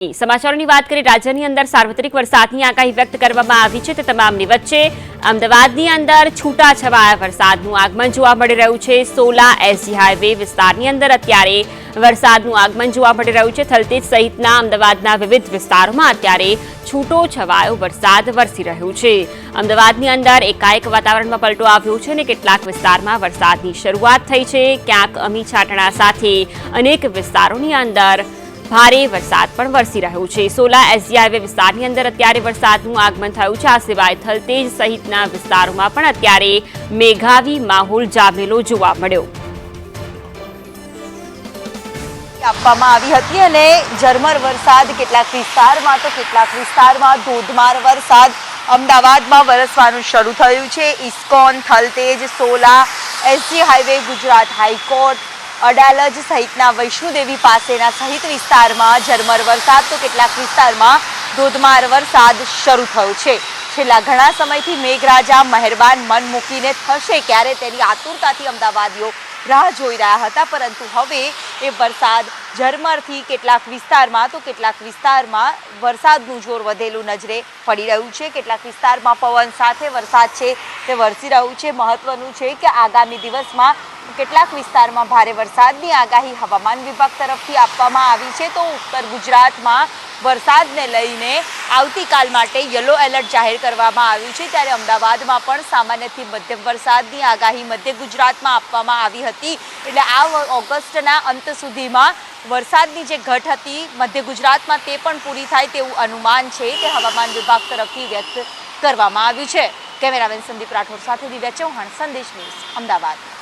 સમાચારોની વાત કરીએ, રાજ્યની અંદર સાર્વત્રિક વરસાદની આગાહી વ્યક્ત કરવામાં આવી છે. તે તમામની વચ્ચે અમદાવાદની અંદર છૂટાછવાયા વરસાદનું આગમન જોવા મળી રહ્યું છે. સોલા એસજી હાઈવે વિસ્તારની અંદર અત્યારે વરસાદનું આગમન જોવા મળી રહ્યું છે. થલતેજ સહિતના અમદાવાદના વિવિધ વિસ્તારોમાં અત્યારે છૂટો છવાયો વરસાદ વરસી રહ્યો છે. અમદાવાદની અંદર એકાએક વાતાવરણમાં પલટો આવ્યો છે અને કેટલાક વિસ્તારમાં વરસાદની શરૂઆત થઈ છે. ક્યાંક અમી છાંટણા સાથે અનેક વિસ્તારોની અંદર ભારે વરસાદ પણ વરસી રહ્યો છે. સોલા એસજી વિસ્તારની અંદર અત્યારે વરસાદનું આગમન થયું છે. આ સિવાય થલતેજ સહિતના વિસ્તારોમાં પણ અત્યારે મેઘાવી માહોલ જામેલો જોવા મળ્યો. આપવામાં આવી હતી અને ઝરમર વરસાદ, કેટલાક વિસ્તારમાં તો કેટલાક વિસ્તારમાં ધોધમાર વરસાદ અમદાવાદમાં વરસવાનું શરૂ થયું છે. ISKCON, Thaltej, Sola, SG highway, Gujarat high court Adalaj સહિતના વૈષ્ણુદેવી પાસેના સહિત વિસ્તારમાં ઝરમર વરસાદ તો કેટલાક વિસ્તારમાં ધોધમાર વરસાદ શરૂ થયો છે. છેલ્લા ઘણા સમયથી મેઘરાજા મહેરબાન મન મૂકીને થશે ક્યારે તેની આતુરતાથી અમદાવાદીઓ રાહ જોઈ રહ્યા હતા, પરંતુ હવે એ વરસાદ ઝરમરથી કેટલાક વિસ્તારમાં તો કેટલાક વિસ્તારમાં વરસાદનું જોર વધેલું નજરે પડી રહ્યું છે. કેટલાક વિસ્તારમાં પવન સાથે વરસાદ છે તે વરસી રહ્યું છે. મહત્વનું છે કે આગામી દિવસમાં કેટલાક વિસ્તારમાં ભારે વરસાદની આગાહી હવામાન વિભાગ તરફથી આપવામાં આવી છે. તો ઉત્તર ગુજરાતમાં વરસાદને લઈને આવતીકાલ માટે યલો એલર્ટ જાહેર કરવામાં આવ્યું છે. ત્યારે અમદાવાદમાં પણ સામાન્યથી મધ્યમ વરસાદની આગાહી મધ્ય ગુજરાતમાં આપવામાં આવી હતી. એટલે આ ઓગસ્ટના અંત સુધીમાં વરસાદની જે ઘટ હતી મધ્ય ગુજરાતમાં તે પણ પૂરી થાય તેવું અનુમાન છે તે હવામાન વિભાગ તરફથી વ્યક્ત કરવામાં આવ્યું છે. કેમેરામેન સંદીપ રાઠોડ સાથે દિવ્યા ચૌહાણ, સંદેશ ન્યૂઝ, અમદાવાદ.